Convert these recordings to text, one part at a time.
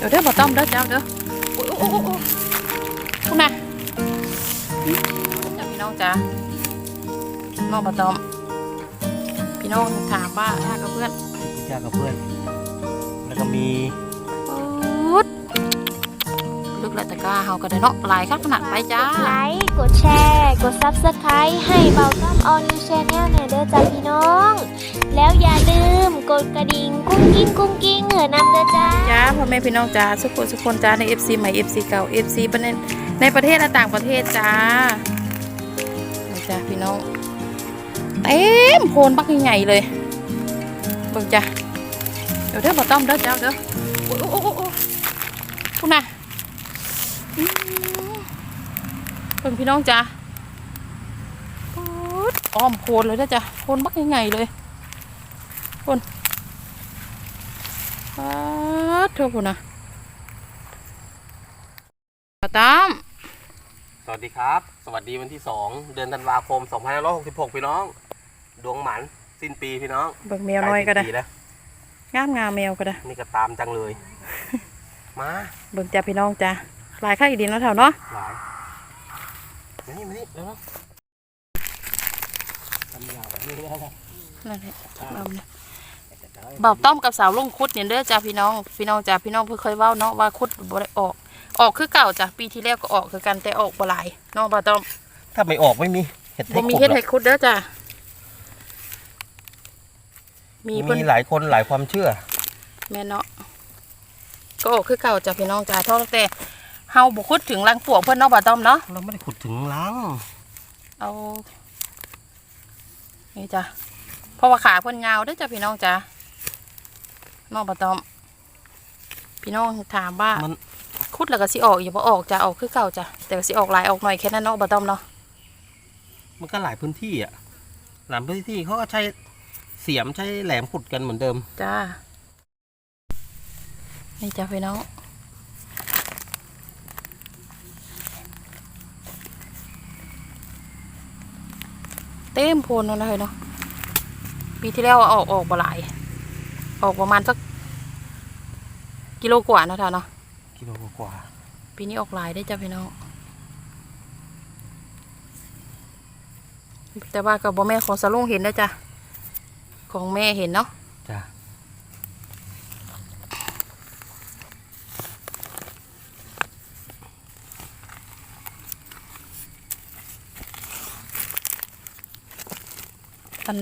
เดี๋ยวเด้อบ่ต้อมเด้อเจ้าเด้อโอ้โอ้โอ้โอ้คุณน่ะจ้าพี่น้องจ้าน้องบ่ต้อม พี่น้องถามว่าถ้ากับเพื่อนพี่จ้ากับเพื่อน แล้วก็มี กแล้วแต่กล้าเฮาก็ได้เนาะหลายคักขนาดไปจ้ากดไลค์กดแชร์ กด Subscribe ให้เบาต้อมออนนิวชแนลหน่อยเด้อจ้าพี่น้อง แล้วอย่าลืมกดกระดิ่งกุ้งกิ้งกุ้งกิ้งเหนือนำเด้อจ้าจ้าพ่อแม่พี่น้องจ้าสุขสุขคนจ้าใน FC ใหม่ FC เก่า FC ประเทศในประเทศและต่างประเทศจ้านี่จ้าพี่น้องเต็มโพนบักใหญ่ๆเลยเบิ่งจ้าเดี๋ยวเด้อบ่ต้อมเด้อเจ้าเด้อโอ้โอ้โอ้โอ้คุณน่ะอืม เบิ่งพี่น้องจ้าปุ๊ดอ้อมโพนเลยนะจ้าโพนบักใหญ่ๆเลยโพนปาดเท่าพุ่นนะปาตามสวัสดีครับ สวัสดีวันที่2เดือนธันวาคม2566 พี่น้อง ดวงหมันสิ้นปีพี่น้องเบิ่งแมวน้อยก็ได้ใล้สิ้นปีแล้วงามงามแมวก็ได้ นี่ก็ตามจังเลย มา เบิ่งจ้าพี่น้องจ้าหลายข้างอีกดีเนาะแถวเนาะหลาย มานี่มานี่เร็วๆทำยาวแบบนี้แล้วนะนั่นแหละเอาเนี่ยเบาต้อมกับสาวลงคุดเนี่ยเด้อจ้าพี่น้อง พี่น้องจ้าพี่น้องเพิ่งเคยเว้าเนาะว่าคุดบ่ได้ออก ออกคือเก่าจ้ะปีที่แล้วก็ออกคือกันแต่ออกบ่หลายเน้องเบาต้อมถ้าไม่ออกไม่มีเห็ดบ่มีขุเฮ็ดหรให้อกคุดเด้อจ้ามีเพิ่นมีหลายคนหลายความเชื่อ แม่นเนาะก็ออกคือเก่าจ้ะพี่น้องจ้าเท่าแต่ เฮาบ่คุดถึงรังปวกเพิ่นเนาะเบาต้อมเนาะเราไม่ได้ขุดถึงล้างเอานี่จ้ะเพราะว่าขาเพิ่นยาวเด้อจ้ะพี่น้องจ้ะน้องปะตอม พี่น้องถามว่ามันคุดแล้วก็สิออกอยู่บ่ออกจ้ะออกคือเก่าจ้ะแต่ก็สิออกหลายออกหน่อยแค่นั้นเนาะปะตอมเนาะมันก็หลายพื้นที่อะหลายพื้นที่เขาก็ใช้เสียมใช้แหลมขุดกันเหมือนเดิมจ้านี่จ้ะพี่น้อง ต็มโพนแล้วนะเฮ้ยเนาะปีที่แล้วออกออกบ่หลาย ออกประมาณสักกิโลกว่าเนาะท่าเนาะกิโลกว่าปีนี้ออกหลายได้จ้ะพี่น้องแต่ว่ากับบ่แม่ของสะลุงเห็นนะจ้ะของแม่เห็นเนาะจ้ะ อัน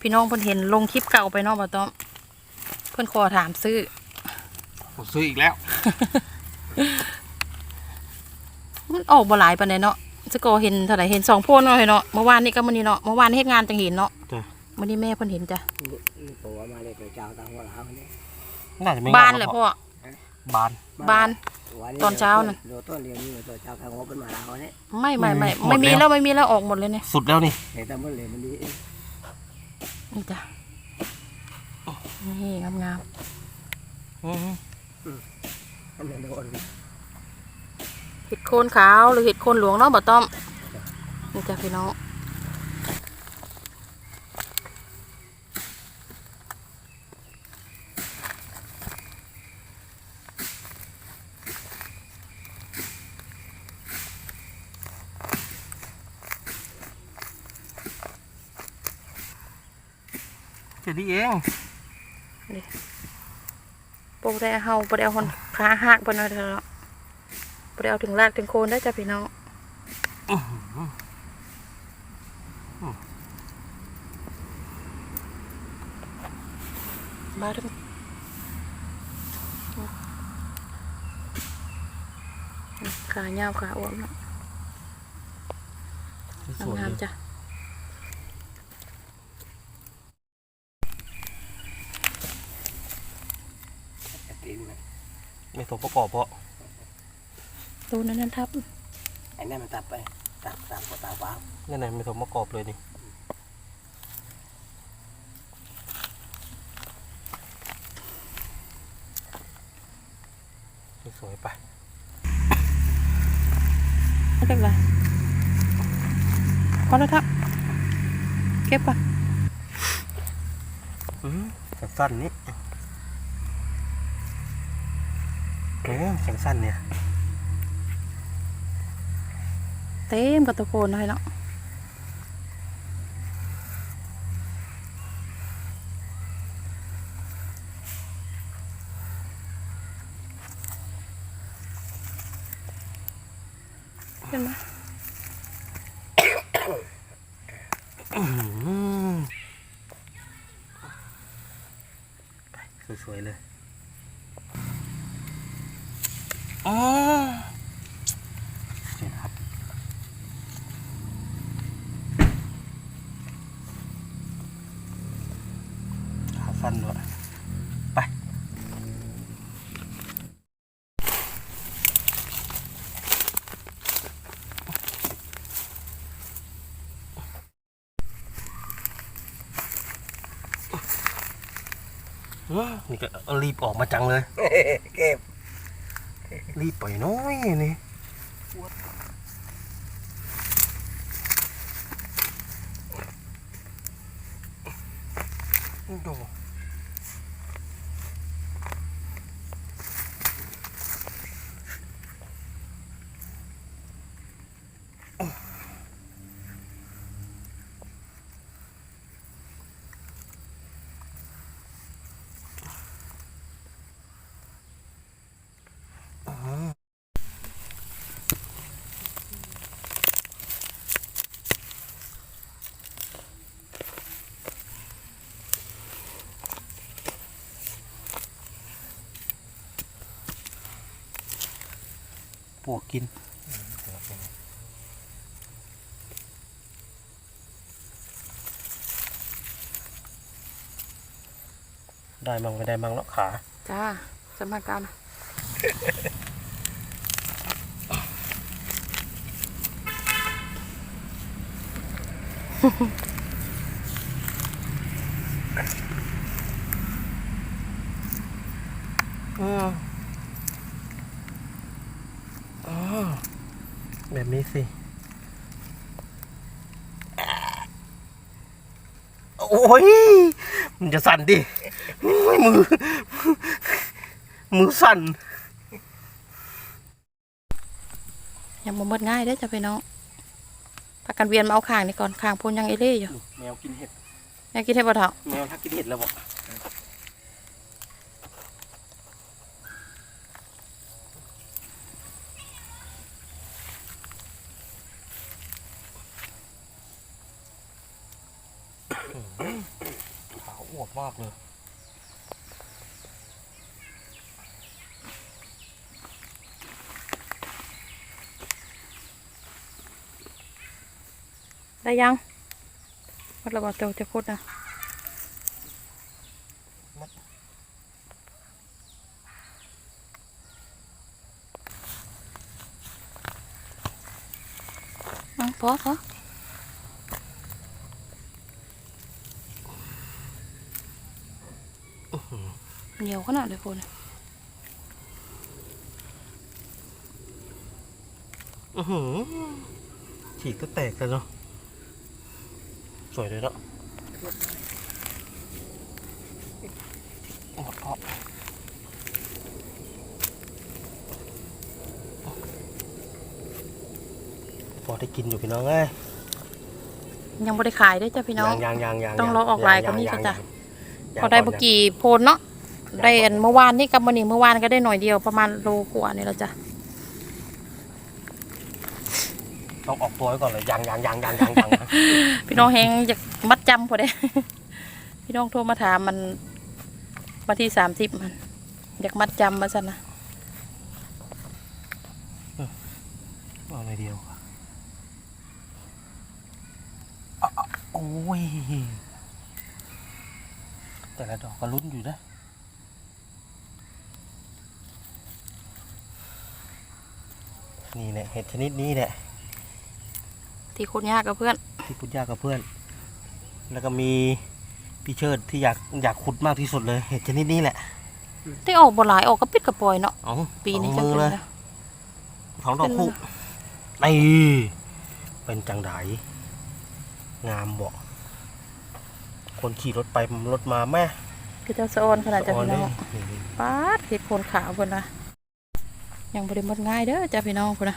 พี่น้องเพิ่นเห็นลงคลิปเก่าไปเนาะบ่ต้อมเพิ่นขอถามซื้อผมซื้ออีกแล้ว มันออกบ่หลายปานใดเนาะสกอเห็นเท่าไหร่เห็นสองโพนเนาะเนาะเมื่อวานนี้ก็มื้อนี้เนาะเมื่อวานเฮ็ดงานจังเห็นเนาะจ้ะ มื้อนี้แม่เพิ่นเห็นจ้ะตัวมาเลยไปเจ้าตังหัวหลามนี่น่าจะไม่บ้านงอกเลยหรอกพ่อ บานบ้านวั ตอนเช้าน่ะ โดต้นเรียนนี่ตัวเจ้าทางหัวเป็นมาลาวเนี่ยไม่ไม่ไม่ไม่มีแล้วไม่มีแล้วออกหมดเลยเนี่ยสุดแล้วนี่เห็นแต่เมื่อเรียนมันดีนี่จ้ะนี่งามอืมอันนั้นโดนๆเห็ดโคนขาวหรือเห็ดโคนหลวงเนาะบ่ต้อมนี่จ้ะพี่น้อง แค่นี้เองปกได้เฮาปกได้เอาคนขาหักปนเอาเถอะปกได้เอาถึงรากถึงโคนได้จ้ะพี่น้องมาทั้งขาเงาวขาอ้วนเนาะสวยงามเลยๆจ้ะ ตีนมัน ไม่สมประกอบเพราะตัวนั้นนั่นทับไอ้นั่นมันตับไปตับตับตับฟ้านั่นไงไม่สมประกอบเลยนี่สวยๆไปไม่เป็นไรพอแล้วทับ เก็บปะอืมสั้นๆนี้ โอ้แข็งสั้นเนี่ย เต็มกับตะโกนเลยเนาะเห็นไหมสวยๆเลย อ๋อนี่ครับ ขาสั้นด้วยไปอื้อนี่ก็เอารีบออกมาจังเลย เก็บ รีบไปน้อยนี่ดู ปวกกินได้มั่งไม่ได้มั่งแล้วขาจ้าสมัครกันอ๋ออ๋ แบบนี้สิ โอ้ย มันจะสั่นดิโอ้ยมือ มือสั่น ยังบ่หมดง่ายเด้อจ้ะพี่น้องพากันเวียนมาเอาข้างนี่ก่อนข้างพูนยังเอเล่อยู่แมวกินเห็ดอยากกินให้บ่เท่าแมวทักกินเห็ดแล้วบอกขาวอวบมากเลย ได้ยังวัดระบาดเตวจะพูดนะอะพอพอเหนียวขนาดเลยคุณอือหือฉีกก็แตกเลยเนาะ สวยเลยเนาะหมดเพาะพอได้กินอยู่พี่น้องเอ้ยยังไม่ได้ขายได้อจ้ะพี่น้อง ยังยังยังต้องรอออกลายก่อนนี่ก็จะยังพอได้ก่บนนะกี่โพนเนาะได้อันเมื่อวานนี่กับมันนี่เมื่อวานก็ได้หน่อยเดียวประมาณโลกว่านี่แหละจ้ะ ต้องออกตัวไว้ก่อนเลยยังยังยังยังยังยังพี่น้องแหงอยากมัดจำพอได้ พี่น้องโทรมาถามมันวันที่สามสิบมัน อยากมัดจำมาสันนะเอาเลยเดียวอะอะโอ้ย แต่ละดอกก็ลุ้นอยู่นะนี่แหละเห็ดชนิดนี้แหละ ที่โคตรยากกับเพื่อน ที่พุทธยากกับเพื่อน แล้วก็มีพี่เชิดที่อยากอยากขุดมากที่สุดเลย เห็ดชนิดนี้แหละได้ออกบ่หลายออกกระปิดกระปล่อยเนาะ เอาปีนี้สจัองงมือเลเลยยนะสองดอกเป็นคู่ไงนี่เป็นจังไดงามบ่คนขี่รถไปรถมาแม่คือเจ้าสะออนขนาดจะอ่อนพี่เลน้ยองนี่ป้าดเห็ดโคนขาวเพิ่นนะยังบริหมดง่ายเด้อจ้าพี่น้องคุณนะ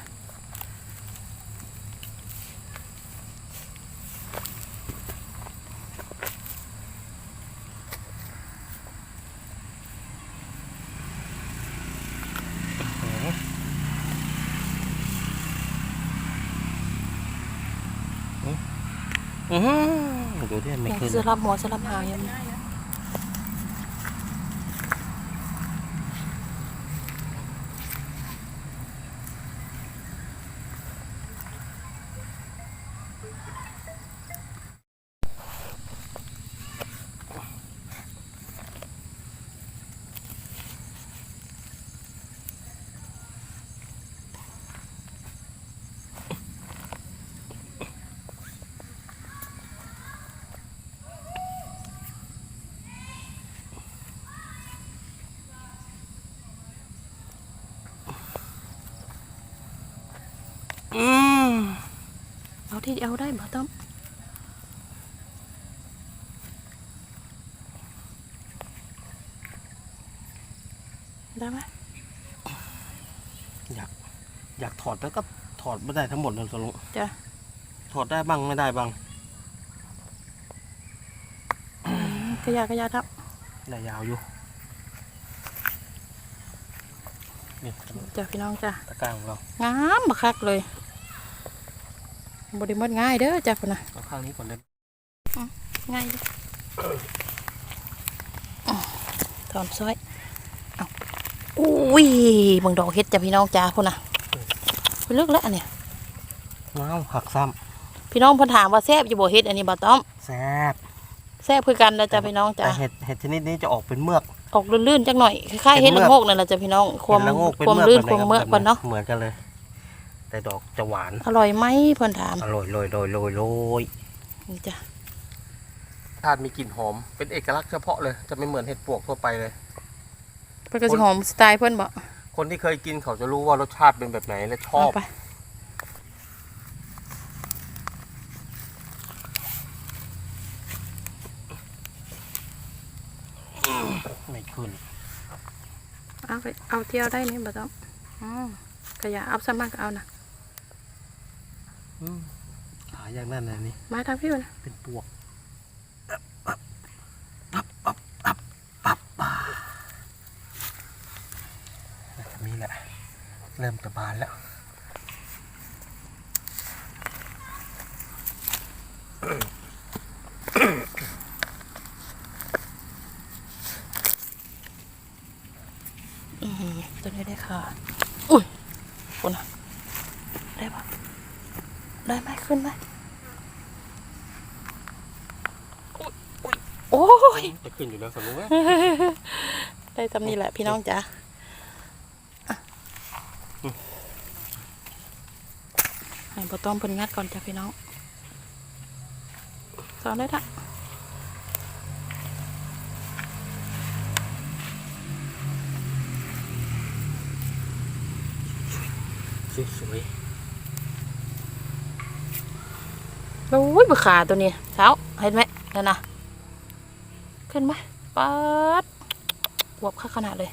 อือหือ ดูดิไม่ยังขึ้นสลับหมอเสลับหายังอืม เอาที่เอาได้บ่ต้อมได้ไหมอยากอยากถอดแล้วก็ถอดไม่ได้ทั้งหมดเลยสลุงจ้ะถอดได้บ้างไม่ได้บ้างกระยากระยาทับได้ยาวอยู่นี่จ้าพี่น้องจ้าตะกร้าของเรางามบักคักเลย บริหมดง่ายเด้อจ้าพุ่นนะเอาข้างนี้ก่อนเลยง่ายเด้ออ๋อถอนซอยเอาอุ้ยเบังดอกเฮ็ดจ้าพี่น้องจ้าพุ่นนะไปเลือกแล้วอันเนี้ยน้าวหักซ้พี่น้องเพิ่นถามว่าแซ่บอยู่บ่เฮ็ดอันนี้บ่ต้อมำแซ่บแซ่บคือกันนะจ้าพี่น้องจ้าแต่เห็ดเห็ดชนิดนี้จะออกเป็นเมือกออกลื่นๆจักหน่อยคล้ายๆเป็เฮ็ดนเมืละอกโงกนั่นแหละจ้าพี่น้องความเห็ดละโงกเป็นความเมือกลื่นแบบความไหเมือกครับก่อนเนาะเหมือนกันเลย แต่ดอกจะหวาน อร่อยไหมเพิ่นถามอร่อยโรยโรยโรยโรยนี่จ้ะทานมีกลิ่นหอม เป็นเอกลักษณ์เฉพาะเลย จะไม่เหมือนเห็ดปวกทั่วไปเลย เพิ่นก็สิหอมสไตล์เพิ่นบ่คนที่เคยกินเขาจะรู้ว่ารสชาติเป็นแบบไหนและชอเอาบไปไม่ขึ้น เอาไปเอาเที่ยวได้นี่บ่ต้องอืมกระยาเอาซะมากก็เอานะอืม หาอย่างนั้นนะนี่มาทางพี่ก่อนนะเป็นปวกแบบนี้แหละ เริ่มจะบานแล้ว อืมตัวนี้ได้ค่ะ อุ้ยคนน่ะได้ปะได้ไหมขึ้นไหมอุ๊ยอุ๊ย โอ้ยจะขึ้นอยู่แล้วสมมติว่าได้ตำนี้แหละพี่น้องจ๋าอะให้บอต้อมเพิ่นงัดก่อนจ้ะพี่น้องสอนได้ละสวยโอ้ยบุขาตัวนี้เช้าเห็นไหมนั่นนะ ขึ้นไหมปัดอวบค่าขนาดเลย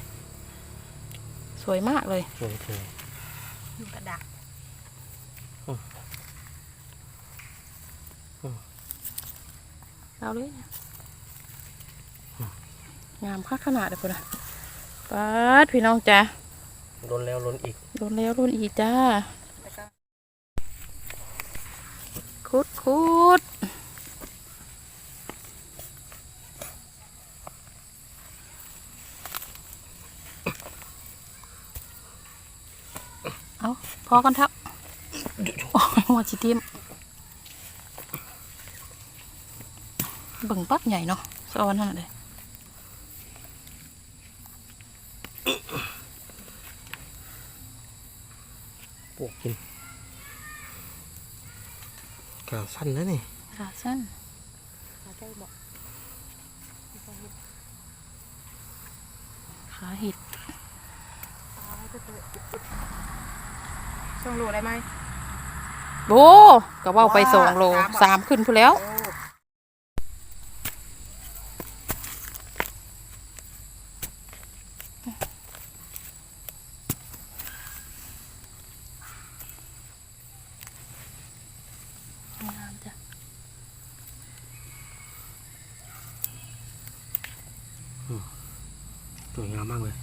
สวยมากเลยๆสวยสวยกระดักอืมอืมเอาเลยเนี่ยงามค่าขนาดเลยพุ่นนะปัดพี่น้องจ้าล้นแล้วล้นอีกโดนแล้วโดนอีกจ้าคุดคุด เอาพอกันทับโอ้ยหัวจิเตียมเบิ่งปักใหญ่เนาะสอนนั่นนะเลยปวกกินกาวสั้นนะนี่ขาสั้นขาหิด ส่งโลได้ไหมโอ้ก็เว่าไปสองโลสามบ่สามขึ้นพูนแล้ว โวยงามมากเลย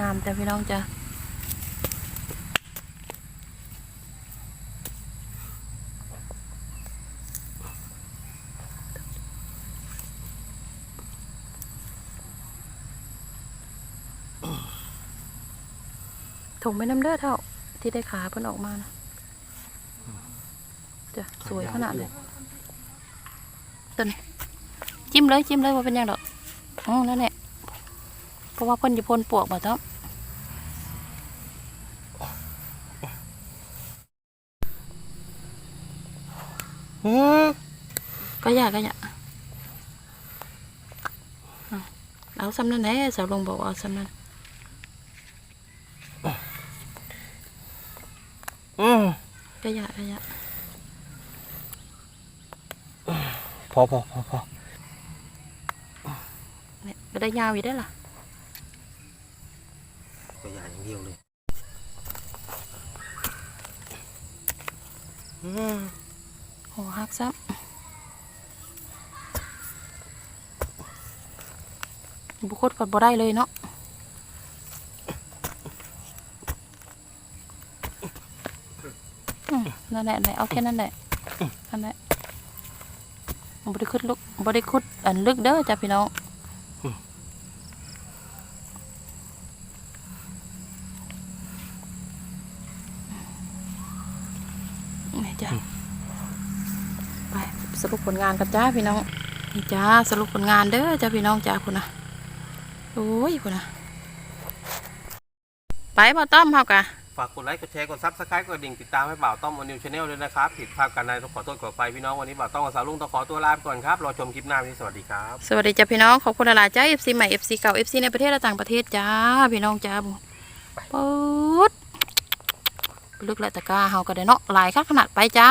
งามๆจ้ะพี่น้องจะถงไม่น้ำเด้อดเท่าที่ได้ขาเพิ่นออกมานะจ้ะสวยขนาดเลยต้นจิ้มเลยจิ้มเลยว่าเป็นยังดอกอ๋อนั่นแหละ ราะว่าเพิ่นจะพ่นปวกบ่ต้องอืมก็อยากก็อยากเอาเอาซ้ำนั่นแหละสาวลงบอกว่าเอาซ้ำนั่นอืมก็อยากก็อยากพอพอพอพอเนี่ยก็ได้ยาวอยู่ได้อล่ะ ตัวใหญ่อย่างเดียวเลยอืมโหหักซ้ำบุคคลกับ่ได้เลยเนาะนั่นแหละนั่นแหละเอาแค่นั้นแหละนั่นแหละบริคุดลุกบริคุดอันลึกเด้อจ้ะพี่น้อง นี่จ้ะไปสรุปผลงานกันจ้าพี่น้องนี่จ้าสรุปผลงานเด้อจ้าพี่น้องจ้าคุณนะโอ้ยคุณนะไปบ่ต้อมเฮากะฝากกดไลค์กดแชร์กดซับสไครต์กดดิ่งติดตามให้บ่าวต้อมอนิวชาแนลด้วยนะครับผิดพลาดกันใดต้องขอโทษขอไปพี่น้องวันนี้บ่าวต้อมกับสาวลุงต้องขอตัวลาไปก่อนครับรอชมคลิปหน้าวันนี้สวัสดีครับสวัสดีจ้าพี่น้องขอบคุณหลายๆจ้า FC ใหม่ FC เก่า FC ในประเทศและต่างประเทศจ้าพี่น้องจ้าบุปุ๊ด ลึกและตะกร้าเฮาก็ได้เนาะหลายคักขนาดไปจ้า